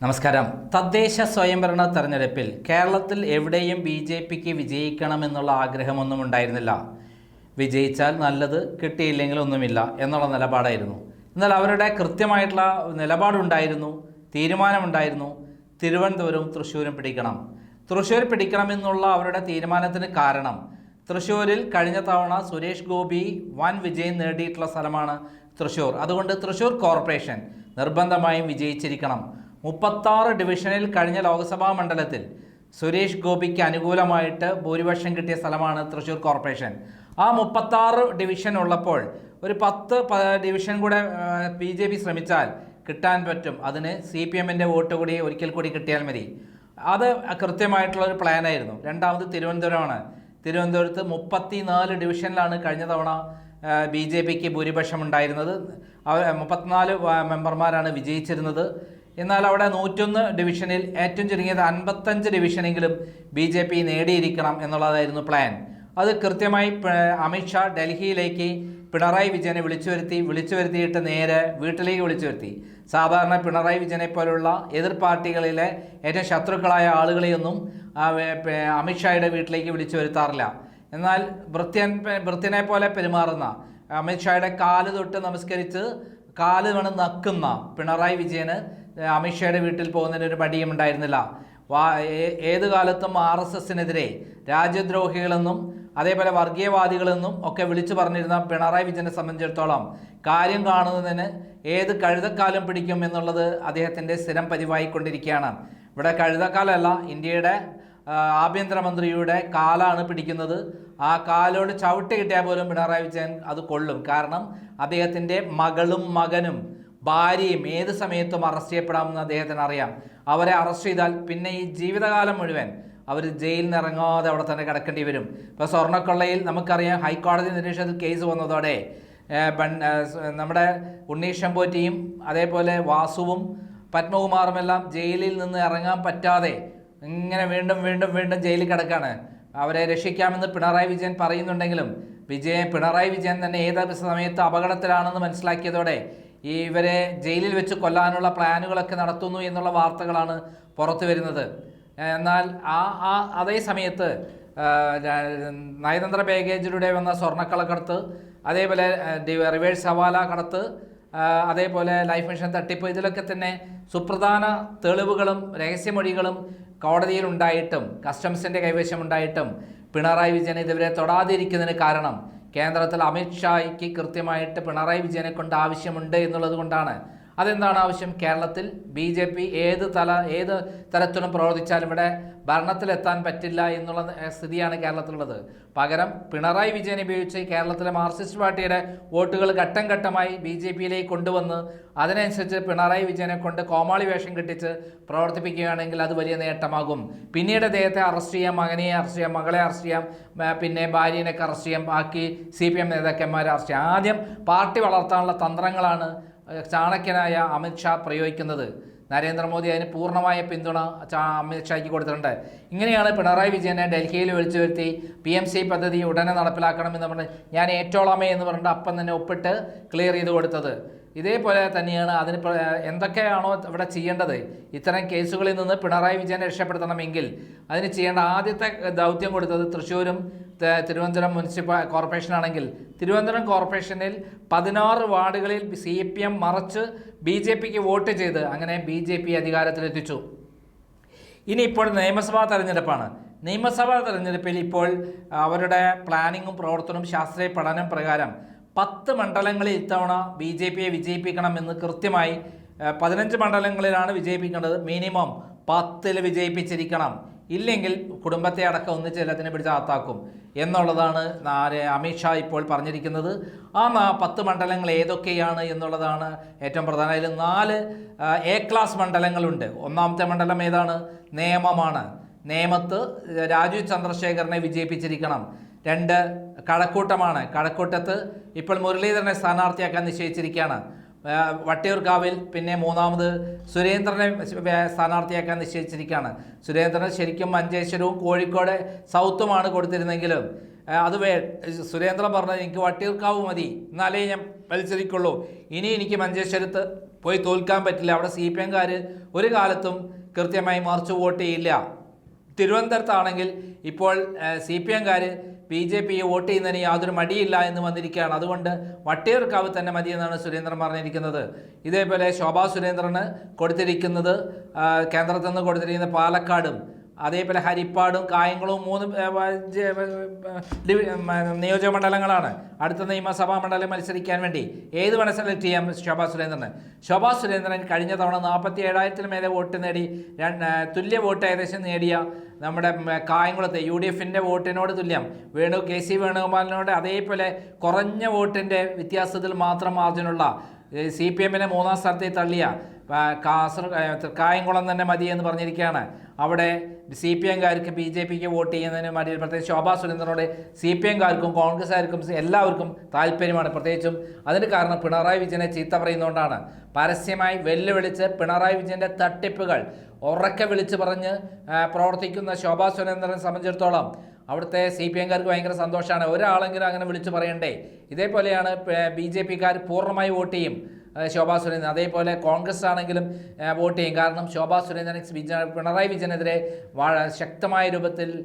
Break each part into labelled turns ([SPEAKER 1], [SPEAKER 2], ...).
[SPEAKER 1] നമസ്കാരം. തദ്ദേശ സ്വയംഭരണ തെരഞ്ഞെടുപ്പിൽ കേരളത്തിൽ എവിടെയും ബി ജെ പിക്ക് വിജയിക്കണമെന്നുള്ള ആഗ്രഹമൊന്നും ഉണ്ടായിരുന്നില്ല. വിജയിച്ചാൽ നല്ലത് കിട്ടിയില്ലെങ്കിൽ ഒന്നുമില്ല എന്നുള്ള നിലപാടായിരുന്നു. എന്നാൽ അവരുടെ കൃത്യമായിട്ടുള്ള നിലപാടുണ്ടായിരുന്നു തീരുമാനമുണ്ടായിരുന്നു. തിരുവനന്തപുരവും തൃശ്ശൂരും പിടിക്കണം. തൃശ്ശൂർ പിടിക്കണമെന്നുള്ള അവരുടെ തീരുമാനത്തിന് കാരണം തൃശ്ശൂരിൽ കഴിഞ്ഞ തവണ സുരേഷ് ഗോപി വൻ വിജയം നേടിയിട്ടുള്ള സ്ഥലമാണ് തൃശ്ശൂർ. അതുകൊണ്ട് തൃശ്ശൂർ കോർപ്പറേഷൻ നിർബന്ധമായും വിജയിച്ചിരിക്കണം. മുപ്പത്താറ് ഡിവിഷനിൽ കഴിഞ്ഞ ലോക്സഭാ മണ്ഡലത്തിൽ സുരേഷ് ഗോപിക്ക് അനുകൂലമായിട്ട് ഭൂരിപക്ഷം കിട്ടിയ സ്ഥലമാണ് തൃശ്ശൂർ കോർപ്പറേഷൻ. ആ മുപ്പത്താറ് ഡിവിഷൻ ഉള്ളപ്പോൾ ഒരു പത്ത് ഡിവിഷൻ കൂടെ ബി ജെ പി ശ്രമിച്ചാൽ കിട്ടാൻ പറ്റും. അതിന് സി പി എമ്മിന്റെ വോട്ട് കൂടി ഒരിക്കൽ കൂടി കിട്ടിയാൽ മതി. അത് കൃത്യമായിട്ടുള്ള ഒരു പ്ലാനായിരുന്നു. രണ്ടാമത് തിരുവനന്തപുരമാണ്. തിരുവനന്തപുരത്ത് മുപ്പത്തി നാല് ഡിവിഷനിലാണ് കഴിഞ്ഞ തവണ ബി ജെ പിക്ക് ഭൂരിപക്ഷം ഉണ്ടായിരുന്നത്. അവർ മുപ്പത്തിനാല് മെമ്പർമാരാണ് വിജയിച്ചിരുന്നത്. എന്നാൽ അവിടെ നൂറ്റൊന്ന് ഡിവിഷനിൽ ഏറ്റവും ചുരുങ്ങിയത് അൻപത്തഞ്ച് ഡിവിഷനെങ്കിലും ബി ജെ പി നേടിയിരിക്കണം എന്നുള്ളതായിരുന്നു പ്ലാൻ അത് കൃത്യമായി അമിത്ഷാ ഡൽഹിയിലേക്ക് പിണറായി വിജയനെ വിളിച്ചു വരുത്തി വിളിച്ചു വരുത്തിയിട്ട് നേരെ വീട്ടിലേക്ക് വിളിച്ചു വരുത്തി. സാധാരണ പിണറായി വിജയനെ പോലുള്ള എതിർ പാർട്ടികളിലെ ഏറ്റവും ശത്രുക്കളായ ആളുകളെയൊന്നും അമിത്ഷായുടെ വീട്ടിലേക്ക് വിളിച്ചു വരുത്താറില്ല. എന്നാൽ ഭൃത്യൻ ഭൃത്യനെ പോലെ പെരുമാറുന്ന അമിത്ഷായുടെ കാൽ തൊട്ട് നമസ്കരിച്ച് കാൽ വേണം നക്കുന്ന പിണറായി വിജയന് അമിത്ഷായുടെ വീട്ടിൽ പോകുന്നതിന് ഒരു മടിയും ഉണ്ടായിരുന്നില്ല. വാ ഏത് കാലത്തും ആർ എസ് എസിനെതിരെ രാജ്യദ്രോഹികളെന്നും അതേപോലെ വർഗീയവാദികളെന്നും ഒക്കെ വിളിച്ചു പറഞ്ഞിരുന്ന പിണറായി വിജയനെ സംബന്ധിച്ചിടത്തോളം കാര്യം കാണുന്നതിന് ഏത് കഴുതക്കാലം പിടിക്കും എന്നുള്ളത് അദ്ദേഹത്തിന്റെ സ്ഥിരം പതിവായിക്കൊണ്ടിരിക്കുകയാണ്. ഇവിടെ കഴുതക്കാലമല്ല ഇന്ത്യയുടെ ആഭ്യന്തരമന്ത്രിയുടെ കാലാണ് പിടിക്കുന്നത്. ആ കാലോട് ചവിട്ട് കിട്ടിയാൽ പോലും പിണറായി വിജയൻ അത് കൊള്ളും. കാരണം അദ്ദേഹത്തിന്റെ മകളും മകനും ഭാര്യയും ഏത് സമയത്തും അറസ്റ്റ് ചെയ്യപ്പെടാമെന്ന് അദ്ദേഹത്തിന് അറിയാം. അവരെ അറസ്റ്റ് ചെയ്താൽ പിന്നെ ഈ ജീവിതകാലം മുഴുവൻ അവർ ജയിലിൽ നിന്ന് ഇറങ്ങാതെ അവിടെ തന്നെ കിടക്കേണ്ടി വരും. ഇപ്പോൾ സ്വർണക്കൊള്ളയിൽ നമുക്കറിയാം ഹൈക്കോടതി നിരീക്ഷണത്തിൽ കേസ് വന്നതോടെ നമ്മുടെ ഉണ്ണീഷ് ശമ്പോറ്റിയും അതേപോലെ വാസുവും പത്മകുമാറുമെല്ലാം ജയിലിൽ നിന്ന് ഇറങ്ങാൻ പറ്റാതെ ഇങ്ങനെ വീണ്ടും വീണ്ടും വീണ്ടും ജയിലിൽ കിടക്കാണ്. അവരെ രക്ഷിക്കാമെന്ന് പിണറായി വിജയൻ പറയുന്നുണ്ടെങ്കിലും വിജയൻ പിണറായി വിജയൻ തന്നെ ഏത് സമയത്ത് അപകടത്തിലാണെന്ന് മനസ്സിലാക്കിയതോടെ ഈ ഇവരെ ജയിലിൽ വെച്ച് കൊല്ലാനുള്ള പ്ലാനുകളൊക്കെ നടത്തുന്നു എന്നുള്ള വാർത്തകളാണ് പുറത്തു വരുന്നത്. എന്നാൽ ആ ആ അതേ സമയത്ത് നയതന്ത്ര ബാഗേജിലൂടെ വന്ന സ്വർണക്കളക്കടത്ത് അതേപോലെ റിവേഴ്സ് സവാല കടത്ത് അതേപോലെ ലൈഫ് മിഷൻ തട്ടിപ്പ് ഇതിലൊക്കെ തന്നെ സുപ്രധാന തെളിവുകളും രഹസ്യമൊഴികളും കോടതിയിൽ ഉണ്ടായിട്ടും കസ്റ്റംസിന്റെ കൈവശം ഉണ്ടായിട്ടും പിണറായി വിജയൻ ഇതുവരെ തൊടാതിരിക്കുന്നതിന് കാരണം കേന്ദ്രത്തിൽ അമിത്ഷായ്ക്ക് കൃത്യമായിട്ട് പിണറായി വിജയനെ കൊണ്ട് ആവശ്യമുണ്ട് എന്നുള്ളത് കൊണ്ടാണ് അതെന്താണ് ആവശ്യം? കേരളത്തിൽ ബി ജെ പി ഏത് തല ഏത് തരത്തിലും പ്രവർത്തിച്ചാലും ഇവിടെ ഭരണത്തിലെത്താൻ പറ്റില്ല എന്നുള്ള സ്ഥിതിയാണ് കേരളത്തിലുള്ളത്. പകരം പിണറായി വിജയനെ ഉപയോഗിച്ച് കേരളത്തിലെ മാർക്സിസ്റ്റ് പാർട്ടിയുടെ വോട്ടുകൾ ഘട്ടം ഘട്ടമായി ബി ജെ പിയിലേക്ക് കൊണ്ടുവന്ന് അതിനനുസരിച്ച് പിണറായി വിജയനെ കൊണ്ട് കോമാളി വേഷം കെട്ടിച്ച് പ്രവർത്തിപ്പിക്കുകയാണെങ്കിൽ അത് വലിയ നേട്ടമാകും. പിന്നീട് അദ്ദേഹത്തെ അറസ്റ്റ് ചെയ്യാം മകനെ അറസ്റ്റ് ചെയ്യാം മകളെ അറസ്റ്റ് ചെയ്യാം പിന്നെ ഭാര്യനെയൊക്കെ അറസ്റ്റ് ചെയ്യാം ബാക്കി സി പി എം നേതാക്കന്മാരെ അറസ്റ്റ് ചെയ്യാം. ആദ്യം പാർട്ടി വളർത്താനുള്ള തന്ത്രങ്ങളാണ് ചാണക്യനായ അമിത്ഷാ പ്രയോഗിക്കുന്നത്. നരേന്ദ്രമോദി അതിന് പൂർണമായ പിന്തുണ അമിത്ഷായ്ക്ക് കൊടുത്തിട്ടുണ്ട്. ഇങ്ങനെയാണ് പിണറായി വിജയനെ ഡൽഹിയിൽ വിളിച്ചു വരുത്തി പി എം സി പദ്ധതി ഉടനെ നടപ്പിലാക്കണമെന്ന് പറഞ്ഞ് ഞാൻ ഏറ്റോളാമേ എന്ന് പറഞ്ഞിട്ട് അപ്പം തന്നെ ഒപ്പിട്ട് ക്ലിയർ ചെയ്ത് കൊടുത്തത്. ഇതേപോലെ തന്നെയാണ് അതിന് എന്തൊക്കെയാണോ ഇവിടെ ചെയ്യേണ്ടത്. ഇത്തരം കേസുകളിൽ നിന്ന് പിണറായി വിജയനെ രക്ഷപ്പെടുത്തണമെങ്കിൽ അതിന് ചെയ്യേണ്ട ആദ്യത്തെ ദൗത്യം കൊടുത്തത് തൃശ്ശൂരും തിരുവനന്തപുരം മുനിസിപ്പൽ കോർപ്പറേഷനാണെങ്കിൽ തിരുവനന്തപുരം കോർപ്പറേഷനിൽ പതിനാറ് വാർഡുകളിൽ സി പി എം മറച്ച് ബി ജെ പിക്ക് വോട്ട് ചെയ്ത് അങ്ങനെ ബി ജെ പി അധികാരത്തിലെത്തിച്ചു. ഇനി ഇപ്പോൾ നിയമസഭാ തെരഞ്ഞെടുപ്പാണ്. നിയമസഭാ തെരഞ്ഞെടുപ്പിൽ ഇപ്പോൾ അവരുടെ പ്ലാനിങ്ങും പ്രവർത്തനവും ശാസ്ത്രീയ പഠനം പ്രകാരം പത്ത് മണ്ഡലങ്ങളിൽ ഇത്തവണ ബി ജെ പിയെ വിജയിപ്പിക്കണമെന്ന് കൃത്യമായി പതിനഞ്ച് മണ്ഡലങ്ങളിലാണ് വിജയിപ്പിക്കേണ്ടത്. മിനിമം പത്തിൽ വിജയിപ്പിച്ചിരിക്കണം. ഇല്ലെങ്കിൽ കുടുംബത്തെ അടക്കം ഒന്നിച്ച് എല്ലാത്തിനെ പിടിച്ച് അകത്താക്കും. എന്നുള്ളതാണ് അമിത്ഷാ ഇപ്പോൾ പറഞ്ഞിരിക്കുന്നത്. ആ പത്ത് മണ്ഡലങ്ങൾ ഏതൊക്കെയാണ് എന്നുള്ളതാണ് ഏറ്റവും പ്രധാന. അതിൽ നാല് എ ക്ലാസ് മണ്ഡലങ്ങളുണ്ട്. ഒന്നാമത്തെ മണ്ഡലം ഏതാണ്? നിയമമാണ് നേമത്ത് രാജീവ് ചന്ദ്രശേഖരനെ വിജയിപ്പിച്ചിരിക്കണം. രണ്ട് കഴക്കൂട്ടമാണ്. കഴക്കൂട്ടത്ത് ഇപ്പോൾ മുരളീധരനെ സ്ഥാനാർത്ഥിയാക്കാൻ നിശ്ചയിച്ചിരിക്കുകയാണ്. വട്ടിയൂർക്കാവിൽ പിന്നെ മൂന്നാമത് സുരേന്ദ്രനെ സ്ഥാനാർത്ഥിയാക്കാൻ നിശ്ചയിച്ചിരിക്കുകയാണ്. സുരേന്ദ്രൻ ശരിക്കും മഞ്ചേശ്വരവും കോഴിക്കോട് സൗത്തുമാണ് കൊടുത്തിരുന്നെങ്കിലും അത് വേ സുരേന്ദ്രൻ പറഞ്ഞത് എനിക്ക് വട്ടിയൂർക്കാവ് മതി എന്നാലേ ഞാൻ മത്സരിക്കുള്ളൂ. ഇനി എനിക്ക് മഞ്ചേശ്വരത്ത് പോയി തോൽക്കാൻ പറ്റില്ല. അവിടെ സി പി എംകാർ ഒരു കാലത്തും കൃത്യമായി മറിച്ച് വോട്ട് ചെയ്യില്ല. തിരുവനന്തപുരത്താണെങ്കിൽ ഇപ്പോൾ സി പി എംകാർ ബി ജെ പി വോട്ട് ചെയ്യുന്നതിന് യാതൊരു മടിയില്ല എന്ന് വന്നിരിക്കുകയാണ്. അതുകൊണ്ട് വട്ടിയൂർക്കാവ് തന്നെ മതിയെന്നാണ് സുരേന്ദ്രൻ പറഞ്ഞിരിക്കുന്നത്. ഇതേപോലെ ശോഭാ സുരേന്ദ്രന് കൊടുത്തിരിക്കുന്നത് കേന്ദ്രത്തിൽ നിന്ന് കൊടുത്തിരിക്കുന്ന പാലക്കാടും അതേപോലെ ഹരിപ്പാടും കായംകുളവും മൂന്ന് നിയോജക മണ്ഡലങ്ങളാണ്. അടുത്ത നിയമസഭാ മണ്ഡലം മത്സരിക്കാൻ വേണ്ടി ഏത് വേണം സെലക്ട് ചെയ്യാം ശോഭാ സുരേന്ദ്രൻ ശോഭാ സുരേന്ദ്രൻ കഴിഞ്ഞ തവണ നാൽപ്പത്തി ഏഴായിരത്തിന് മേലെ വോട്ട് നേടി തുല്യ വോട്ട് ഏകദേശം നേടിയ നമ്മുടെ കായംകുളത്തെ യു ഡി എഫിന്റെ വോട്ടിനോട് തുല്യം. വേണു കെ സി വേണുഗോപാലിനോട് അതേപോലെ കുറഞ്ഞ വോട്ടിന്റെ വ്യത്യാസത്തിൽ മാത്രം മാർജിനുള്ള സി പി എമ്മിനെ മൂന്നാം സ്ഥാനത്തേക്ക് തള്ളിയ തൃക്കായംകുളം കായംകുളം തന്നെ മതി എന്ന് പറഞ്ഞിരിക്കുകയാണ്. അവിടെ സി പി എംകാർക്ക് ബി ജെ പിക്ക് വോട്ട് ചെയ്യുന്നതിന് മടി പ്രത്യേകിച്ച് ശോഭാ സുരേന്ദ്രനോട് സി പി എംകാർക്കും കോൺഗ്രസ്സുകാർക്കും എല്ലാവർക്കും താല്പര്യമാണ്. പ്രത്യേകിച്ചും അതിന് കാരണം പിണറായി വിജയനെ ചീത്ത പറയുന്നതുകൊണ്ടാണ്. പരസ്യമായി വെല്ലുവിളിച്ച് പിണറായി വിജയന്റെ തട്ടിപ്പുകൾ ഉറക്കെ വിളിച്ച് പറഞ്ഞ് പ്രവർത്തിക്കുന്ന ശോഭാ സുരേന്ദ്രനെ സംബന്ധിച്ചിടത്തോളം അവിടുത്തെ സി പി എംകാർക്ക് ഭയങ്കര സന്തോഷമാണ്. ഒരാളെങ്കിലും അങ്ങനെ വിളിച്ച് പറയണ്ടേ? ഇതേപോലെയാണ് ബി ജെ പിക്കാർ പൂർണമായി വോട്ട് ചെയ്യും. ശോഭാ സുരേന്ദ്രൻ. അതേപോലെ കോൺഗ്രസ് ആണെങ്കിലും വോട്ട് ചെയ്യും. കാരണം ശോഭാ സുരേന്ദ്രൻ വിജയ പിണറായി വിജയനെതിരെ ശക്തമായ രൂപത്തിൽ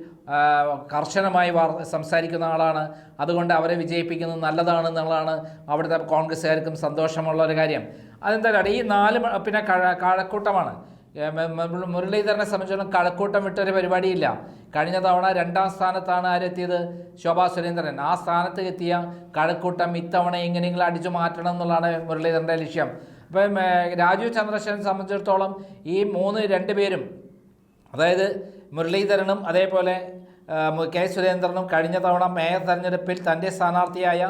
[SPEAKER 1] കർശനമായി സംസാരിക്കുന്ന ആളാണ്. അതുകൊണ്ട് അവരെ വിജയിപ്പിക്കുന്നത് നല്ലതാണെന്നുള്ളതാണ് അവിടുത്തെ കോൺഗ്രസ്സുകാർക്കും സന്തോഷമുള്ള ഒരു കാര്യം. അതെന്തായാലും ഈ നാല് പിന്നെ കഴ- കഴക്കൂട്ടമാണ്. മുരളീധരനെ സംബന്ധിച്ചിടത്തോളം കഴക്കൂട്ടം വിട്ടൊരു പരിപാടിയില്ല. കഴിഞ്ഞ തവണ രണ്ടാം സ്ഥാനത്താണ് ആരെത്തിയത് ശോഭാ സുരേന്ദ്രൻ. ആ സ്ഥാനത്ത് എത്തിയ കഴക്കൂട്ടം ഇത്തവണ എങ്ങനെയെങ്കിലും അടിച്ചു മാറ്റണം എന്നുള്ളതാണ് മുരളീധരന്റെ ലക്ഷ്യം. അപ്പം രാജീവ് ചന്ദ്രശേഖരനെ സംബന്ധിച്ചിടത്തോളം ഈ മൂന്ന് രണ്ട് പേരും അതായത് മുരളീധരനും അതേപോലെ കെ സുരേന്ദ്രനും കഴിഞ്ഞ തവണ മേയർ തെരഞ്ഞെടുപ്പിൽ തന്റെ സ്ഥാനാർത്ഥിയായ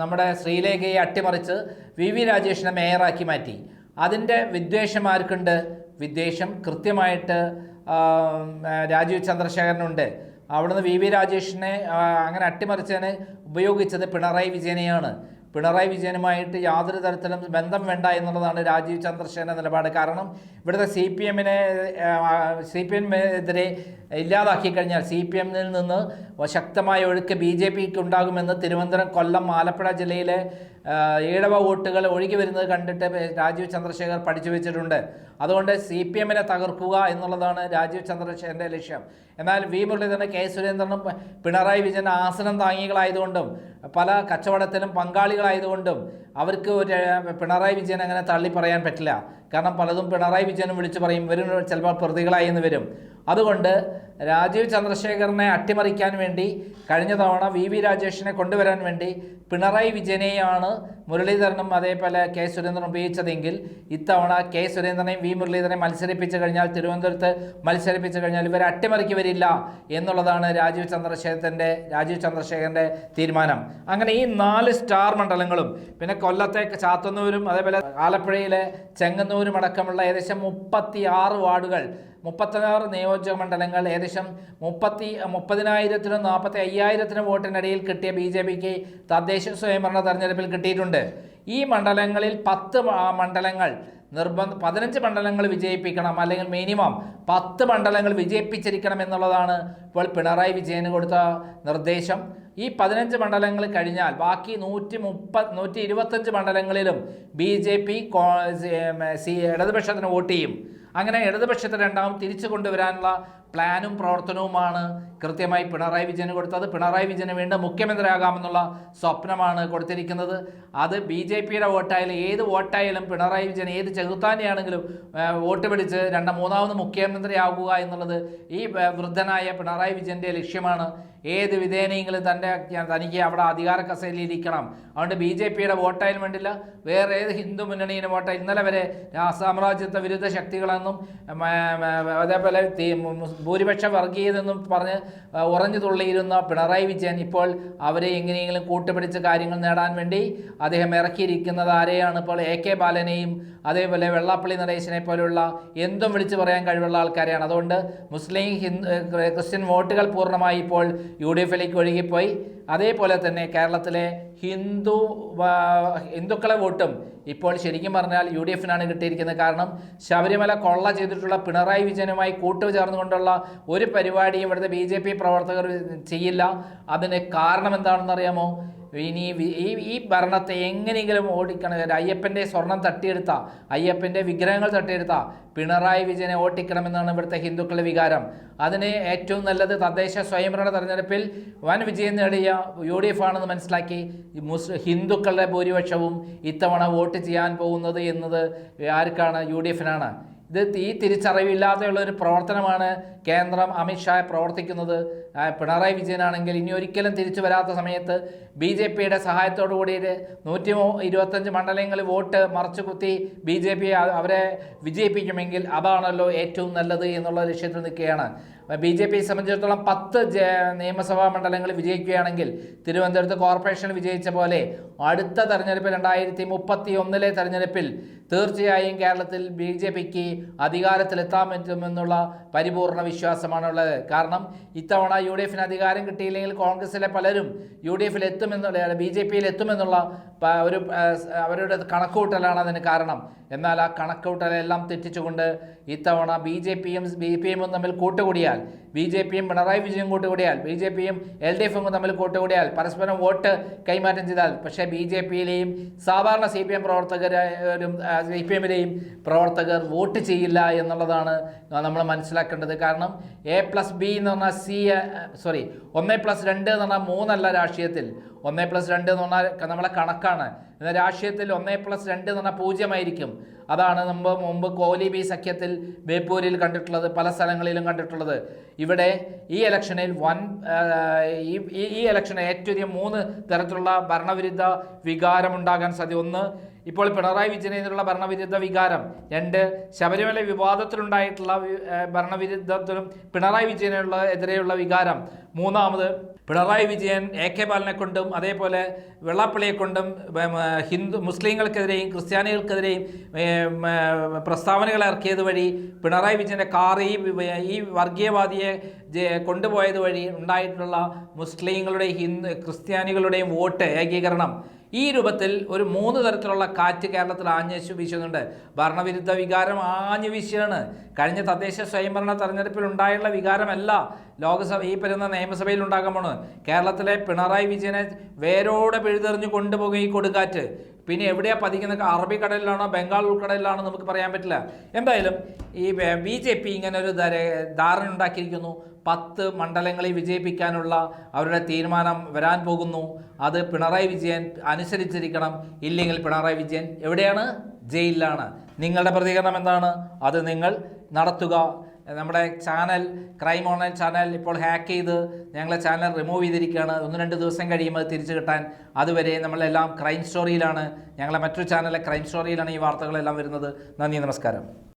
[SPEAKER 1] നമ്മുടെ ശ്രീലേഖയെ അട്ടിമറിച്ച് വി വി രാജേഷിനെ മേയറാക്കി മാറ്റി. അതിന്റെ വിദ്വേഷം ആർക്കുണ്ട് വിദ്വേഷം കൃത്യമായിട്ട് രാജീവ് ചന്ദ്രശേഖരനുണ്ട്. അവിടുന്ന് വി വി രാജേഷിനെ അങ്ങനെ അട്ടിമറിച്ചതിന് ഉപയോഗിച്ചത് പിണറായി വിജയനെയാണ്. പിണറായി വിജയനുമായിട്ട് യാതൊരു തരത്തിലും ബന്ധം വേണ്ട എന്നുള്ളതാണ് രാജീവ് ചന്ദ്രശേഖരന്റെ നിലപാട്. കാരണം ഇവിടുത്തെ സി പി എമ്മിനെ സി പി എമ്മിനെതിരെ ഇല്ലാതാക്കി കഴിഞ്ഞാൽ സി പി എമ്മിൽ നിന്ന് ശക്തമായ ഒഴുക്ക് ബി ജെ പിക്ക് ഉണ്ടാകുമെന്ന് തിരുവനന്തപുരം കൊല്ലം ആലപ്പുഴ ജില്ലയിലെ ഈഴവ വോട്ടുകൾ ഒഴുകി വരുന്നത് കണ്ടിട്ട് രാജീവ് ചന്ദ്രശേഖർ പഠിച്ചു വെച്ചിട്ടുണ്ട്. അതുകൊണ്ട് സി പി എമ്മിനെ തകർക്കുക എന്നുള്ളതാണ് രാജീവ് ചന്ദ്രശേഖരന്റെ ലക്ഷ്യം. എന്നാൽ വി മുരളീധരൻ കെ സുരേന്ദ്രനും പിണറായി വിജയൻ ആസനം താങ്ങികളായതുകൊണ്ടും പല കച്ചവടത്തിലും പങ്കാളികളായതുകൊണ്ടും അവർക്ക് ഒരു പിണറായി വിജയൻ അങ്ങനെ തള്ളി പറയാൻ പറ്റില്ല. കാരണം പലതും പിണറായി വിജയനും വിളിച്ചു പറയും ഇവരും ചിലപ്പോൾ പ്രതികളായി എന്ന് വരും. അതുകൊണ്ട് രാജീവ് ചന്ദ്രശേഖരനെ അട്ടിമറിക്കാൻ വേണ്ടി കഴിഞ്ഞ തവണ വി വി രാജേഷിനെ കൊണ്ടുവരാൻ വേണ്ടി പിണറായി വിജയനെയാണ് മുരളീധരനും അതേപോലെ കെ സുരേന്ദ്രൻ ഉപയോഗിച്ചതെങ്കിൽ ഇത്തവണ കെ സുരേന്ദ്രനെയും വി മുരളീധരനെ മത്സരിപ്പിച്ചു കഴിഞ്ഞാൽ തിരുവനന്തപുരത്ത് മത്സരിപ്പിച്ചു കഴിഞ്ഞാൽ ഇവർ അട്ടിമറിക്ക് വരില്ല എന്നുള്ളതാണ് രാജീവ് ചന്ദ്രശേഖരന്റെ രാജീവ് ചന്ദ്രശേഖരന്റെ തീരുമാനം. അങ്ങനെ ഈ നാല് സ്റ്റാർ മണ്ഡലങ്ങളും പിന്നെ കൊല്ലത്തെ ചാത്തന്നൂരും അതേപോലെ ആലപ്പുഴയിലെ ചെങ്ങന്നൂരും അടക്കമുള്ള ഏകദേശം മുപ്പത്തി ആറ് വാർഡുകൾ മുപ്പത്തിയാറ് നിയോജക മണ്ഡലങ്ങൾ ഏകദേശം മുപ്പത്തി മുപ്പതിനായിരത്തിനും നാൽപ്പത്തി അയ്യായിരത്തിനും വോട്ടിനിടയിൽ കിട്ടിയ ബി ജെ പിക്ക് തദ്ദേശ സ്വയംഭരണ തെരഞ്ഞെടുപ്പിൽ കിട്ടിയിട്ടുണ്ട്. ഈ മണ്ഡലങ്ങളിൽ പത്ത് മണ്ഡലങ്ങൾ നിർബന്ധ പതിനഞ്ച് മണ്ഡലങ്ങൾ വിജയിപ്പിക്കണം അല്ലെങ്കിൽ മിനിമം പത്ത് മണ്ഡലങ്ങൾ വിജയിപ്പിച്ചിരിക്കണം എന്നുള്ളതാണ് ഇപ്പോൾ പിണറായി വിജയന് കൊടുത്ത നിർദ്ദേശം. ഈ പതിനഞ്ച് മണ്ഡലങ്ങൾ കഴിഞ്ഞാൽ ബാക്കി നൂറ്റി മുപ്പത് നൂറ്റി ഇരുപത്തഞ്ച് മണ്ഡലങ്ങളിലും ബി ജെ പി ഇടതുപക്ഷത്തിന് വോട്ട് ചെയ്യും. അങ്ങനെ ഇടതുപക്ഷത്തെ രണ്ടാമത് തിരിച്ചു കൊണ്ടുവരാനുള്ള പ്ലാനും പ്രവർത്തനവുമാണ് കൃത്യമായി പിണറായി വിജയന് കൊടുത്തത്. പിണറായി വിജയന് വീണ്ടും മുഖ്യമന്ത്രിയാകാമെന്നുള്ള സ്വപ്നമാണ് കൊടുത്തിരിക്കുന്നത്. അത് ബി ജെ പിയുടെ വോട്ടായാലും ഏത് വോട്ടായാലും പിണറായി വിജയൻ ഏത് ചെകുത്താനെയാണെങ്കിലും വോട്ട് പിടിച്ച് രണ്ടാം മൂന്നാമത് മുഖ്യമന്ത്രിയാകുക എന്നുള്ളത് ഈ വൃദ്ധനായ പിണറായി വിജയന്റെ ലക്ഷ്യമാണ്. ഏത് വിധേനയെങ്കിലും തന്റെ തനിക്ക് അവിടെ അധികാര കസേരയിൽ ഇരിക്കണം. അതുകൊണ്ട് ബി ജെ പിയുടെ വോട്ടായാലും വേണ്ടില്ല വേറെ ഏത് ഹിന്ദു മുന്നണിയുടെ വോട്ടായി ഇന്നലെ വരെ സാമ്രാജ്യത്വ വിരുദ്ധ ശക്തികളെന്നും അതേപോലെ ഭൂരിപക്ഷ വർഗീയതെന്നും പറഞ്ഞ് ഉറഞ്ഞു തുള്ളിയിരുന്ന പിണറായി വിജയൻ ഇപ്പോൾ അവരെ എങ്ങനെയെങ്കിലും കൂട്ടുപിടിച്ച് കാര്യങ്ങൾ നേടാൻ വേണ്ടി അദ്ദേഹം ഇറക്കിയിരിക്കുന്നത് ആരെയാണ്? ഇപ്പോൾ എ കെ ബാലനെയും അതേപോലെ വെള്ളാപ്പള്ളി നടേശനെ പോലുള്ള എന്തും വിളിച്ചു പറയാൻ കഴിവുള്ള ആൾക്കാരെയാണ്. അതുകൊണ്ട് മുസ്ലിം ഹിന്ദു ക്രിസ്ത്യൻ വോട്ടുകൾ പൂർണമായി ഇപ്പോൾ യു ഡി എഫിലേക്ക് ഒഴുകിപ്പോയി. അതേപോലെ തന്നെ കേരളത്തിലെ ഹിന്ദു ഹിന്ദുക്കളെ വോട്ടും ഇപ്പോൾ ശരിക്കും പറഞ്ഞാൽ യു ഡി എഫിനാണ് കിട്ടിയിരിക്കുന്നത്. കാരണം ശബരിമല കൊള്ള ചെയ്തിട്ടുള്ള പിണറായി വിജയനുമായി കൂട്ടു ചേർന്നുകൊണ്ടുള്ള ഒരു പരിപാടിയും ഇവിടുത്തെ ബി പ്രവർത്തകർ ചെയ്യില്ല. അതിന് കാരണം എന്താണെന്ന് അറിയാമോ ഇനി ഈ ഈ ഭരണത്തെ എങ്ങനെയെങ്കിലും ഓടിക്കണം. അയ്യപ്പന്റെ സ്വർണം തട്ടിയെടുത്ത. അയ്യപ്പന്റെ വിഗ്രഹങ്ങൾ തട്ടിയെടുത്ത. പിണറായി വിജയനെ ഓട്ടിക്കണമെന്നാണ് ഇവിടുത്തെ ഹിന്ദുക്കളുടെ വികാരം. അതിന് ഏറ്റവും നല്ലത് തദ്ദേശ സ്വയംഭരണ തെരഞ്ഞെടുപ്പിൽ വൻ വിജയം നേടിയ യു ഡി എഫ് ആണെന്ന് മനസ്സിലാക്കി മുസ് ഹിന്ദുക്കളുടെ ഭൂരിപക്ഷവും ഇത്തവണ വോട്ട് ചെയ്യാൻ പോകുന്നത് എന്നത് ആർക്കാണ്? യു ഡി എഫിനാണ് ഇത് ഈ തിരിച്ചറിവില്ലാതെയുള്ള ഒരു പ്രവർത്തനമാണ് കേന്ദ്രം അമിത്ഷാ പ്രവർത്തിക്കുന്നത്. പിണറായി വിജയനാണെങ്കിൽ ഇനി ഒരിക്കലും തിരിച്ചു വരാത്ത സമയത്ത് ബി ജെ പിയുടെ സഹായത്തോടു കൂടി നൂറ്റി ഇരുപത്തഞ്ച് മണ്ഡലങ്ങളിൽ വോട്ട് മറച്ചു കുത്തി ബി ജെ പി അവരെ വിജയിപ്പിക്കുമെങ്കിൽ അതാണല്ലോ ഏറ്റവും നല്ലത് എന്നുള്ള ലക്ഷ്യത്തിൽ നിൽക്കുകയാണ്. ബി ജെ പിയെ സംബന്ധിച്ചിടത്തോളം പത്ത് നിയമസഭാ മണ്ഡലങ്ങളിൽ വിജയിക്കുകയാണെങ്കിൽ തിരുവനന്തപുരത്ത് കോർപ്പറേഷനിൽ വിജയിച്ച പോലെ അടുത്ത തെരഞ്ഞെടുപ്പ് രണ്ടായിരത്തി മുപ്പത്തി ഒന്നിലെ തെരഞ്ഞെടുപ്പിൽ തീർച്ചയായും കേരളത്തിൽ ബി ജെ പിക്ക് അധികാരത്തിലെത്താൻ പറ്റുമെന്നുള്ള പരിപൂർണ വിശ്വാസമാണുള്ളത്. കാരണം ഇത്തവണ യു ഡി എഫിന് അധികാരം കിട്ടിയില്ലെങ്കിൽ കോൺഗ്രസിലെ പലരും യു ഡി എഫിൽ എത്തുമെന്നുള്ള ബി ജെ പിയിൽ എത്തുമെന്നുള്ള ഒരു അവരുടെ കണക്കുകൂട്ടലാണ് അതിന് കാരണം. എന്നാൽ ആ കണക്കുകൂട്ടലെല്ലാം തെറ്റിച്ചുകൊണ്ട് ഇത്തവണ ബി ജെ പിയും ബി പി എമ്മും തമ്മിൽ കൂട്ടുകൂടിയാൽ ബി ജെ പിയും പിണറായി വിജയൻ കൂട്ടുകൂടിയാൽ ബി ജെ പിയും എൽ ഡി എഫും തമ്മിൽ കൂട്ടുകൂടിയാൽ പരസ്പരം വോട്ട് കൈമാറ്റം ചെയ്താൽ പക്ഷേ ബി ജെ പിയിലെയും സാധാരണ സി പി എം പ്രവർത്തകരും സി പി എമ്മിലെയും പ്രവർത്തകർ വോട്ട് ചെയ്യില്ല എന്നുള്ളതാണ് നമ്മൾ മനസ്സിലാക്കേണ്ടത്. കാരണം എ പ്ലസ് ബി എന്ന് പറഞ്ഞാൽ സി സോറി ഒന്ന് പ്ലസ് രണ്ട് എന്ന് പറഞ്ഞാൽ മൂന്നല്ല രാഷ്ട്രീയത്തിൽ. ഒന്ന് പ്ലസ് രണ്ട് എന്ന് പറഞ്ഞാൽ നമ്മളെ കണക്കാണ്. എന്നാൽ രാഷ്ട്രീയത്തിൽ ഒന്ന് പ്ലസ് രണ്ട് എന്ന് പറഞ്ഞാൽ പൂജ്യമായിരിക്കും. അതാണ് നമ്മൾ മുമ്പ് കോലി ബി സഖ്യത്തിൽ ബേപ്പൂരിൽ കണ്ടിട്ടുള്ളത് പല സ്ഥലങ്ങളിലും കണ്ടിട്ടുള്ളത്. ഇവിടെ ഈ ഇലക്ഷനിൽ വൻ ഈ ഇലക്ഷന് ഏറ്റവും മൂന്ന് തരത്തിലുള്ള ഭരണവിരുദ്ധ വികാരമുണ്ടാകാൻ സാധ്യത. ഒന്ന് ഇപ്പോൾ പിണറായി വിജയനെതിരുള്ള ഭരണവിരുദ്ധ വികാരം. രണ്ട് ശബരിമല വിവാദത്തിലുണ്ടായിട്ടുള്ള ഭരണവിരുദ്ധത്തിനും പിണറായി വിജയനുള്ള എതിരെയുള്ള വികാരം. മൂന്നാമത് പിണറായി വിജയൻ എ കെ ബാലനെ കൊണ്ടും അതേപോലെ വെള്ളാപ്പള്ളിയെ കൊണ്ടും ഹിന്ദു മുസ്ലിങ്ങൾക്കെതിരെയും ക്രിസ്ത്യാനികൾക്കെതിരെയും പ്രസ്താവനകൾ ഇറക്കിയത് വഴി പിണറായി വിജയന്റെ കാർ ഈ ഈ വർഗീയവാദിയെ കൊണ്ടുപോയത് വഴി ഉണ്ടായിട്ടുള്ള മുസ്ലിങ്ങളുടെയും ഹിന്ദു ക്രിസ്ത്യാനികളുടെയും വോട്ട് ഏകീകരണം. ഈ രൂപത്തിൽ ഒരു മൂന്ന് തരത്തിലുള്ള കാറ്റ് കേരളത്തിൽ ആഞ്ഞു വീശുന്നുണ്ട്. ഭരണവിരുദ്ധ വികാരം ആഞ്ഞു വീശുകയാണ് കഴിഞ്ഞ തദ്ദേശ സ്വയംഭരണ തെരഞ്ഞെടുപ്പിൽ ഉണ്ടായുള്ള വികാരമല്ല ലോകസഭ ഈ വരുന്ന നിയമസഭയിൽ ഉണ്ടാകാൻ കേരളത്തിലെ പിണറായി വിജയനെ വേരോടെ പിഴുതെറിഞ്ഞു കൊണ്ടുപോകും ഈ കൊടുക്കാറ്റ് പിന്നെ എവിടെയാ പതിക്കുന്നത്? അറബിക്കടലിലാണോ ബംഗാൾ ഉൾക്കടലിലാണോ നമുക്ക് പറയാൻ പറ്റില്ല. എന്തായാലും ഈ ബി ജെ പി ഇങ്ങനെ ഒരു ധാര ധാരണ ഉണ്ടാക്കിയിരിക്കുന്നു. പത്ത് മണ്ഡലങ്ങളിൽ വിജയിപ്പിക്കാനുള്ള അവരുടെ തീരുമാനം വരാൻ പോകുന്നു. അത് പിണറായി വിജയൻ അനുസരിച്ചിരിക്കണം. ഇല്ലെങ്കിൽ പിണറായി വിജയൻ എവിടെയാണ്? ജയിലിലാണ്. നിങ്ങളുടെ പ്രതികരണം എന്താണ്? അത് നിങ്ങൾ നടത്തുക. നമ്മുടെ ചാനൽ ക്രൈം ഓൺലൈൻ ചാനൽ ഇപ്പോൾ ഹാക്ക് ചെയ്ത് ഞങ്ങളെ ചാനൽ റിമൂവ് ചെയ്തിരിക്കുകയാണ്. ഒന്ന് രണ്ട് ദിവസം കഴിയുമ്പോൾ തിരിച്ചു കിട്ടാൻ അതുവരെ നമ്മളെല്ലാം ക്രൈം സ്റ്റോറിയിലാണ് ഞങ്ങളെ മറ്റൊരു ചാനലിലെ ക്രൈം സ്റ്റോറിയിലാണ് ഈ വാർത്തകളെല്ലാം വരുന്നത്. നന്ദി നമസ്കാരം.